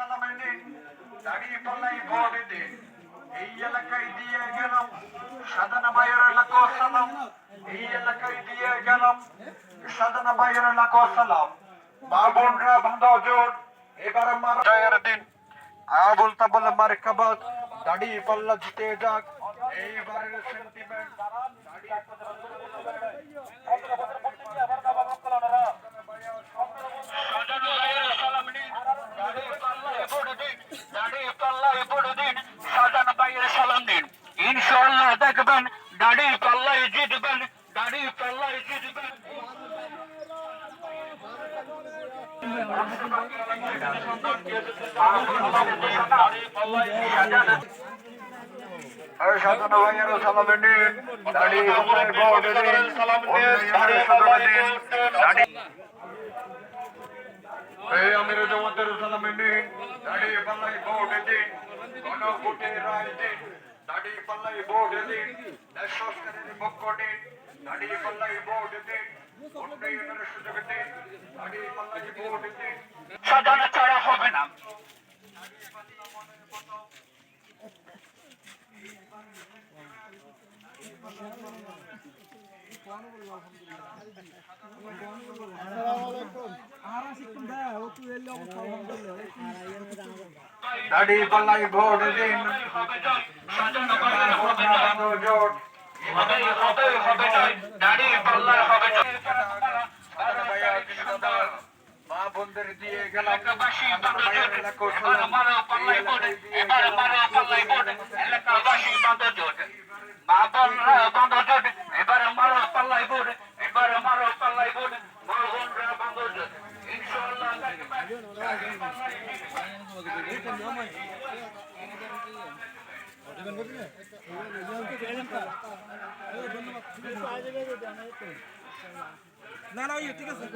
সালামে দিন দাঁড়িয়ে পাল্লাই ভোট দিন এই এলাকায় দিয়ে গেলাম সাদানা মায়ের এলাকা সালাম। এই এলাকায় দিয়ে গেলাম সাদানা মায়ের এলাকা সালাম। মা বোনরা বাঁধা জোট এবার আমার জয়ের দিন। আবুল তাবুল মার কাবাত পাল্লা জিতে যাক। এইবারের সেন্টিমেন্ট সাজানো ভাইয়ের সালাম নিন দাড়ি পাল্লায় ভোট দিন পাল্লায় ভোট দিন সাজানো ভাইয়ের সালাম দিন। ইনশাআল্লাহ দেখবেন, দাড়ি পাল্লায় জিতবেন, দাড়ি পাল্লায় জিতবেন। সাজানো ভাইয়ের সালাম নিন দিন, দাড়ি পাল্লায় দিন দাড়ি এই আমির জামাতের সালামে নিন দাড়ি পাল্লাই ভোট দিন গণ ভোটে রায় দিন দাড়ি পাল্লাই ভোট দিন দেশ সংস্কারের পক্ষ দিন দাড়ি পাল্লাই ভোট দিন উন্নয়নের সুযোগ দিন দাড়ি পাল্লাই ভোট দিন। সাজানো ছাড়া হবে না দাড়ি পাল্লাই ভোট দিন সাজানো ভাইয়ের হবে না জোট হবে হবে হবে জয় দাড়ি পাল্লাই হবে জয় সাজানো ভাইয়া জিন্দাবাদ মা বন্ধের দিয়ে গেলাম। এবার মারা পাল্লাই ভোট এবার মারা পাল্লাই ভোট এলাকাবাসী বাঁধা জোট না না ঠিক আছে।